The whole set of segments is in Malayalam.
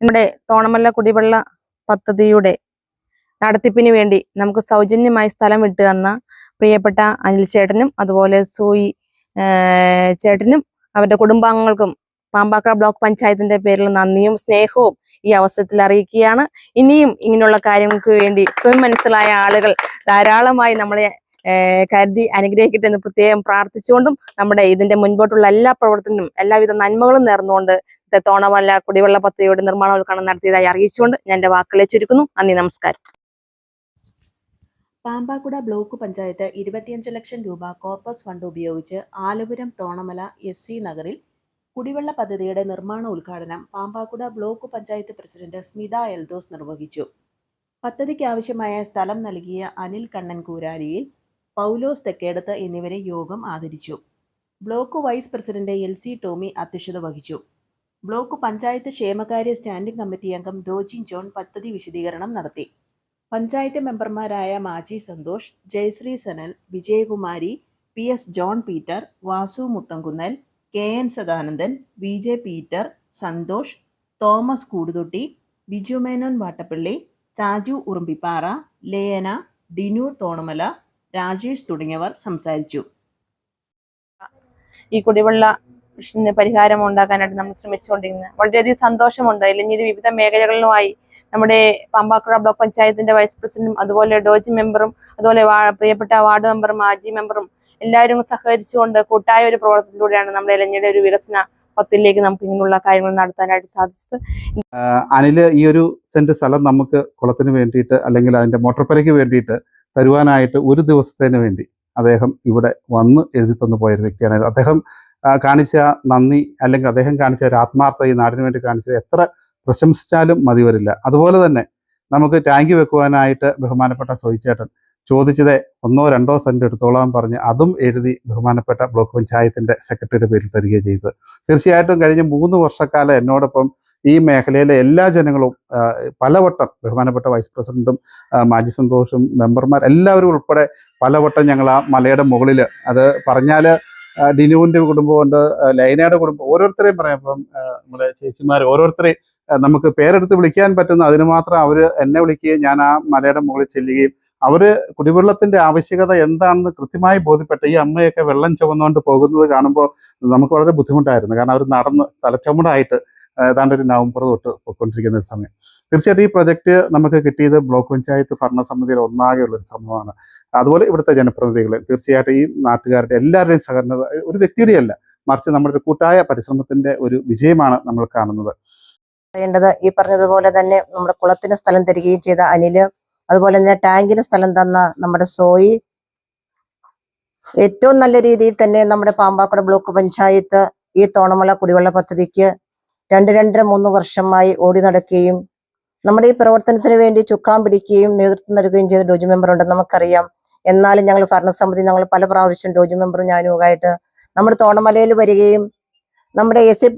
നമ്മുടെ തോണമല്ല കുടിവെള്ള പദ്ധതിയുടെ നടത്തിപ്പിന് വേണ്ടി നമുക്ക് സൗജന്യമായി സ്ഥലം വിട്ടു തന്ന പ്രിയപ്പെട്ട അനിൽ ചേട്ടനും അതുപോലെ സൂയി ചേട്ടനും അവരുടെ കുടുംബാംഗങ്ങൾക്കും പാമ്പാക്കര ബ്ലോക്ക് പഞ്ചായത്തിന്റെ പേരിൽ നന്ദിയും സ്നേഹവും ഈ അവസരത്തിൽ അറിയിക്കുകയാണ്. ഇനിയും ഇങ്ങനെയുള്ള കാര്യങ്ങൾക്ക് വേണ്ടി സ്വയം മനസ്സിലായ ആളുകൾ ധാരാളമായി നമ്മളെ കരുതി അനുഗ്രഹിക്കട്ടെ എന്ന് പ്രത്യേകം പ്രാർത്ഥിച്ചുകൊണ്ടും നമ്മുടെ ഇതിന്റെ മുൻപോട്ടുള്ള എല്ലാ പ്രവർത്തനവും എല്ലാവിധ നന്മകളും നേർന്നുകൊണ്ട് തോണമല്ല കുടിവെള്ള പദ്ധതിയുടെ നിർമ്മാണോദ്ഘാടനം നടത്തിയതായി അറിയിച്ചുകൊണ്ട് ഞാൻ എന്റെ വാക്കുകളെ ചുരുക്കുന്നു. നന്ദി നമസ്കാരം. പാമ്പാക്കുട ബ്ലോക്ക് പഞ്ചായത്ത് ഇരുപത്തിയഞ്ച് ലക്ഷം രൂപ കോർപ്പസ് ഫണ്ട് ഉപയോഗിച്ച് ആലപുരം തോണമല എസ് സി നഗറിൽ കുടിവെള്ള പദ്ധതിയുടെ നിർമ്മാണ ഉദ്ഘാടനം പാമ്പാക്കുട ബ്ലോക്ക് പഞ്ചായത്ത് പ്രസിഡന്റ് സ്മിത എൽദോസ് നിർവഹിച്ചു. പദ്ധതിക്ക് ആവശ്യമായ സ്ഥലം നൽകിയ അനിൽ കണ്ണൻ കൂരാരിയിൽ പൗലോസ് തെക്കേടത്ത് എന്നിവരെ യോഗം ആദരിച്ചു. Block vice president L C Tomy അധ്യക്ഷത വഹിച്ചു. ബ്ലോക്ക് പഞ്ചായത്ത് ക്ഷേമകാര്യ സ്റ്റാൻഡിംഗ് കമ്മിറ്റി അംഗം ഡോജിൻ ജോൺ പദ്ധതി വിശദീകരണം നടത്തി. പഞ്ചായത്ത് മെമ്പർമാരായ Maji Santhosh Jayasree Sanal Vijayakumari P S John Peter Vasu Muthamkunnal K N Sadanandan V J Peter Santhosh Thomas Kooduthotti Biju Menon Vattappally Saju Urumbippara Lena Dinu Thonamala Rajesh തുടങ്ങിയവർ സംസാരിച്ചു. ഈ കുടിവെള്ള പ്രശ്നത്തിന് പരിഹാരം ഉണ്ടാക്കാനായിട്ട് നമ്മൾ ശ്രമിച്ചുകൊണ്ടിരിക്കുന്നത് വളരെയധികം സന്തോഷമുണ്ട്. ഇല്ലെങ്കിൽ വിവിധ മേഖലകളിലുമായി നമ്മുടെ പാമ്പാക്കുഴ ബ്ലോക്ക് പഞ്ചായത്തിന്റെ വൈസ് പ്രസിഡന്റും അതുപോലെ ഡോജി മെമ്പറും അതുപോലെ പ്രിയപ്പെട്ട വാർഡ് മെമ്പറും ആജി മെമ്പറും എല്ലാവരും സഹകരിച്ചുകൊണ്ട് കൂട്ടായ ഒരു പ്രവർത്തനത്തിലൂടെയാണ് നമ്മുടെ ഇലഞ്ഞിയുടെ ഒരു വികസന പത്തിലേക്ക് നമുക്ക് ഇങ്ങനെയുള്ള കാര്യങ്ങൾ നടത്താനായിട്ട് സാധിച്ചത്. അനിൽ ഈ ഒരു സെന്റ് സ്ഥലം നമുക്ക് കുളത്തിന് വേണ്ടിയിട്ട് അല്ലെങ്കിൽ അതിന്റെ മോട്ടോർപ്പരയ്ക്ക് വേണ്ടിയിട്ട് തരുവാനായിട്ട് ഒരു ദിവസത്തിന് വേണ്ടി അദ്ദേഹം ഇവിടെ വന്ന് എഴുതി തന്നു പോയ ഒരു വ്യക്തിയാണ്. അദ്ദേഹം കാണിച്ച നന്ദി അല്ലെങ്കിൽ അദ്ദേഹം കാണിച്ച ഒരു ആത്മാർത്ഥത ഈ നാടിന് വേണ്ടി കാണിച്ചത് എത്ര പ്രശംസിച്ചാലും മതി വരില്ല. അതുപോലെ തന്നെ നമുക്ക് ടാങ്കി വെക്കുവാനായിട്ട് ബഹുമാനപ്പെട്ട സോയിച്ചേട്ടൻ ചോദിച്ചത് ഒന്നോ രണ്ടോ സെന്റ് എടുത്തോളാം പറഞ്ഞ് അതും എഴുതി ബഹുമാനപ്പെട്ട ബ്ലോക്ക് പഞ്ചായത്തിന്റെ സെക്രട്ടറിയുടെ പേരിൽ തരികയും ചെയ്തത്. തീർച്ചയായിട്ടും കഴിഞ്ഞ മൂന്ന് വർഷക്കാലം എന്നോടൊപ്പം ഈ മേഖലയിലെ എല്ലാ ജനങ്ങളും പലവട്ടം ബഹുമാനപ്പെട്ട വൈസ് പ്രസിഡന്റും മാജി സന്തോഷും മെമ്പർമാർ എല്ലാവരും ഉൾപ്പെടെ പലവട്ടം ഞങ്ങൾ ആ മലയുടെ മുകളിൽ അത് പറഞ്ഞാൽ ഡിനുവിന്റെ കുടുംബമുണ്ട് ലൈനയുടെ കുടുംബം ഓരോരുത്തരെയും പറയാം. ഇപ്പം നമ്മുടെ ചേച്ചിമാർ ഓരോരുത്തരെയും നമുക്ക് പേരെടുത്ത് വിളിക്കാൻ പറ്റുന്ന അതിന് മാത്രം അവർ എന്നെ വിളിക്കുകയും ഞാൻ ആ മലയുടെ മുകളിൽ ചെല്ലുകയും അവർ കുടിവെള്ളത്തിന്റെ ആവശ്യകത എന്താണെന്ന് കൃത്യമായി ബോധ്യപ്പെട്ട ഈ അമ്മയൊക്കെ വെള്ളം ചുമന്നുകൊണ്ട് പോകുന്നത് കാണുമ്പോൾ നമുക്ക് വളരെ ബുദ്ധിമുട്ടായിരുന്നു. കാരണം അവർ നടന്ന് തലച്ചുമടായിട്ട് ഏതാണ്ട് ഒരു നവംബർ തൊട്ട് പോയിക്കൊണ്ടിരിക്കുന്ന ഒരു സമയം. തീർച്ചയായിട്ടും ഈ പ്രൊജക്ട് നമുക്ക് കിട്ടിയത് ബ്ലോക്ക് പഞ്ചായത്ത് ഭരണസമിതിയിൽ ഒന്നാകെയുള്ള ഒരു സംഭവമാണ്. അതുപോലെ ഇവിടുത്തെ ജനപ്രതിനിധികൾ തീർച്ചയായിട്ടും ഈ നാട്ടുകാരുടെ എല്ലാവരുടെയും സഹകരണ ഒരു വ്യക്തിയുടെയല്ല മറിച്ച് നമ്മുടെ ഒരു കൂട്ടായ പരിശ്രമത്തിന്റെ ഒരു വിജയമാണ് നമ്മൾ കാണുന്നത്. പറയേണ്ടത് ഈ പറഞ്ഞതുപോലെ തന്നെ നമ്മുടെ കുളത്തിന് സ്ഥലം തരികയും ചെയ്ത അനിൽ അതുപോലെ തന്നെ ടാങ്കിന് സ്ഥലം തന്ന നമ്മുടെ സോയി ഏറ്റവും നല്ല രീതിയിൽ തന്നെ നമ്മുടെ പാമ്പാക്കുട ബ്ലോക്ക് പഞ്ചായത്ത് ഈ തോണമല കുടിവെള്ള പദ്ധതിക്ക് രണ്ട് രണ്ടര മൂന്ന് വർഷമായി ഓടി നടക്കുകയും നമ്മുടെ ഈ പ്രവർത്തനത്തിന് വേണ്ടി ചുക്കാൻ പിടിക്കുകയും നേതൃത്വം നൽകുകയും ചെയ്ത ഡോജി മെമ്പർ ഉണ്ടെന്ന് നമുക്കറിയാം. എന്നാലും ഞങ്ങൾ ഭരണസമിതി ഞങ്ങൾ പല പ്രാവശ്യം ഡോജി മെമ്പറും ഞാനും ആയിട്ട് നമ്മുടെ തോണമലയിൽ വരികയും നമ്മുടെ എസ്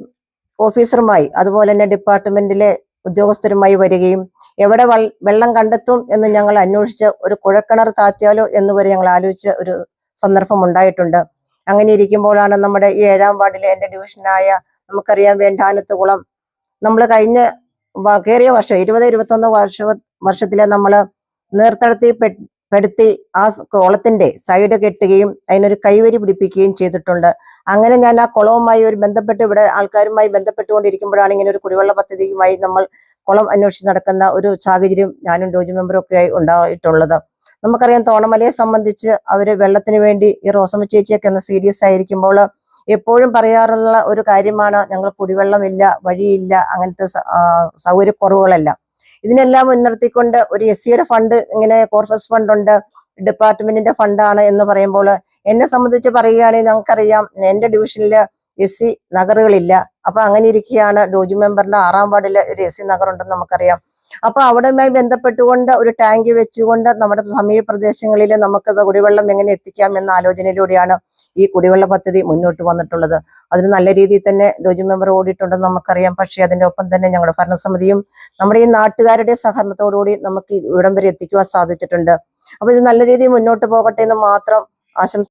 ഓഫീസറുമായി അതുപോലെ തന്നെ ഡിപ്പാർട്ട്മെന്റിലെ ഉദ്യോഗസ്ഥരുമായി വരികയും എവിടെ വെള്ളം കണ്ടെത്തും എന്ന് ഞങ്ങൾ അന്വേഷിച്ച് ഒരു കുഴക്കിണർ താത്തിയാലോ എന്ന് വരെ ഞങ്ങൾ ആലോചിച്ച ഒരു സന്ദർഭം ഉണ്ടായിട്ടുണ്ട്. അങ്ങനെ ഇരിക്കുമ്പോഴാണ് നമ്മുടെ ഈ ഏഴാം വാർഡിലെ എന്റെ ഡിവിഷനായ നമുക്കറിയാം വേണ്ടാനത്ത് കുളം. നമ്മൾ കഴിഞ്ഞ കയറിയ വർഷം ഇരുപത് ഇരുപത്തൊന്ന് വർഷ വർഷത്തിലെ നമ്മൾ നീർത്തടത്തി പെടുത്തി ആ കുളത്തിന്റെ സൈഡ് കെട്ടുകയും അതിനൊരു കൈവരി പിടിപ്പിക്കുകയും ചെയ്തിട്ടുണ്ട്. അങ്ങനെ ഞാൻ ആ കുളവുമായി ഒരു ബന്ധപ്പെട്ട് ഇവിടെ ആൾക്കാരുമായി ബന്ധപ്പെട്ടുകൊണ്ടിരിക്കുമ്പോഴാണ് ഇങ്ങനെ ഒരു കുടിവെള്ള പദ്ധതിയുമായി നമ്മൾ കുളം അന്വേഷിച്ച് നടക്കുന്ന ഒരു സാഹചര്യം ഞാനും ഡോജി മെമ്പറും ഒക്കെ ആയി ഉണ്ടായിട്ടുള്ളത്. നമുക്കറിയാം തോണമലയെ സംബന്ധിച്ച് അവർ വെള്ളത്തിന് വേണ്ടി ഈ റോസമ്മ ചേച്ചിയൊക്കെ ഒന്ന് സീരിയസ് ആയിരിക്കുമ്പോൾ എപ്പോഴും പറയാറുള്ള ഒരു കാര്യമാണ് ഞങ്ങൾ കുടിവെള്ളമില്ല വഴിയില്ല അങ്ങനത്തെ സൗകര്യക്കുറവുകളെല്ലാം. ഇതിനെല്ലാം മുൻനിർത്തിക്കൊണ്ട് ഒരു എസ് സിയുടെ ഫണ്ട് ഇങ്ങനെ കോർഫസ് ഫണ്ടുണ്ട് ഡിപ്പാർട്ട്മെന്റിന്റെ ഫണ്ടാണ് എന്ന് പറയുമ്പോൾ എന്നെ സംബന്ധിച്ച് പറയുകയാണെങ്കിൽ ഞങ്ങൾക്കറിയാം എന്റെ ഡിവിഷനിൽ എസ് സി നഗറുകളില്ല. അപ്പൊ അങ്ങനെ ഇരിക്കുകയാണ്. ഡോജി മെമ്പറിന്റെ ആറാം വാർഡിൽ ഒരു എസ് സി നഗർ ഉണ്ടെന്ന് നമുക്കറിയാം. അപ്പൊ അവിടെയുമായി ബന്ധപ്പെട്ടുകൊണ്ട് ഒരു ടാങ്ക് വെച്ചുകൊണ്ട് നമ്മുടെ സമീപ പ്രദേശങ്ങളിൽ നമുക്ക് കുടിവെള്ളം എങ്ങനെ എത്തിക്കാം എന്ന ആലോചനയിലൂടെയാണ് ഈ കുടിവെള്ള പദ്ധതി മുന്നോട്ട് വന്നിട്ടുള്ളത്. അതിന് നല്ല രീതിയിൽ തന്നെ ലോജി മെമ്പർ ഓടിയിട്ടുണ്ടെന്ന് നമുക്കറിയാം. പക്ഷേ അതിന്റെ ഒപ്പം തന്നെ ഞങ്ങളുടെ ഭരണസമിതിയും നമ്മുടെ ഈ നാട്ടുകാരുടെ സഹകരണത്തോടുകൂടി നമുക്ക് ഇവിടം വരെ എത്തിക്കുവാൻ സാധിച്ചിട്ടുണ്ട്. അപ്പൊ ഇത് നല്ല രീതിയിൽ മുന്നോട്ട് പോകട്ടെ എന്ന് മാത്രം ആശംസ